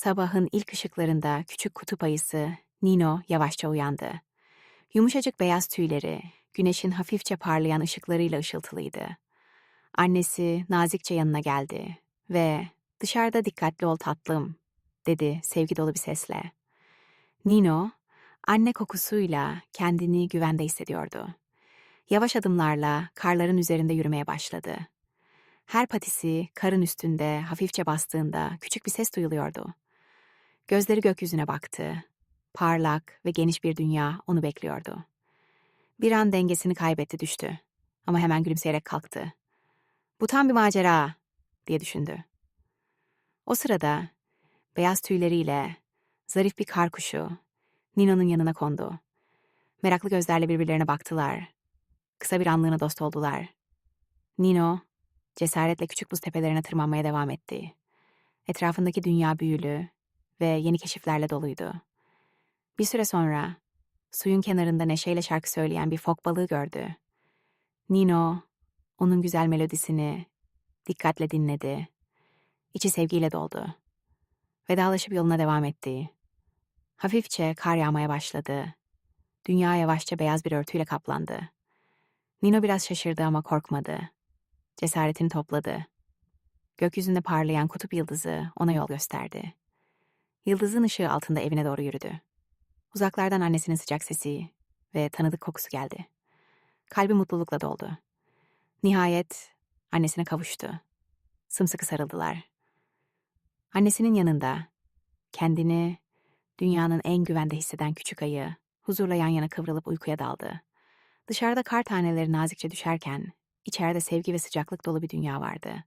Sabahın ilk ışıklarında küçük kutup ayısı Nino yavaşça uyandı. Yumuşacık beyaz tüyleri güneşin hafifçe parlayan ışıklarıyla ışıltılıydı. Annesi nazikçe yanına geldi ve "Dışarıda dikkatli ol tatlım." dedi sevgi dolu bir sesle. Nino anne kokusuyla kendini güvende hissediyordu. Yavaş adımlarla karların üzerinde yürümeye başladı. Her patisi karın üstünde hafifçe bastığında küçük bir ses duyuluyordu. Gözleri gökyüzüne baktı. Parlak ve geniş bir dünya onu bekliyordu. Bir an dengesini kaybetti düştü. Ama hemen gülümseyerek kalktı. Bu tam bir macera diye düşündü. O sırada beyaz tüyleriyle zarif bir kar kuşu Nino'nun yanına kondu. Meraklı gözlerle birbirlerine baktılar. Kısa bir anlığına dost oldular. Nino cesaretle küçük buz tepelerine tırmanmaya devam etti. Etrafındaki dünya büyülü ve yeni keşiflerle doluydu. Bir süre sonra suyun kenarında neşeyle şarkı söyleyen bir fok balığı gördü. Nino onun güzel melodisini dikkatle dinledi. İçi sevgiyle doldu. Vedalaşıp yoluna devam etti. Hafifçe kar yağmaya başladı. Dünya yavaşça beyaz bir örtüyle kaplandı. Nino biraz şaşırdı ama korkmadı. Cesaretini topladı. Gökyüzünde parlayan kutup yıldızı ona yol gösterdi. Yıldızın ışığı altında evine doğru yürüdü. Uzaklardan annesinin sıcak sesi ve tanıdık kokusu geldi. Kalbi mutlulukla doldu. Nihayet annesine kavuştu. Sımsıkı sarıldılar. Annesinin yanında kendini dünyanın en güvende hisseden küçük ayı huzurla yan yana kıvrılıp uykuya daldı. Dışarıda kar taneleri nazikçe düşerken içeride sevgi ve sıcaklık dolu bir dünya vardı.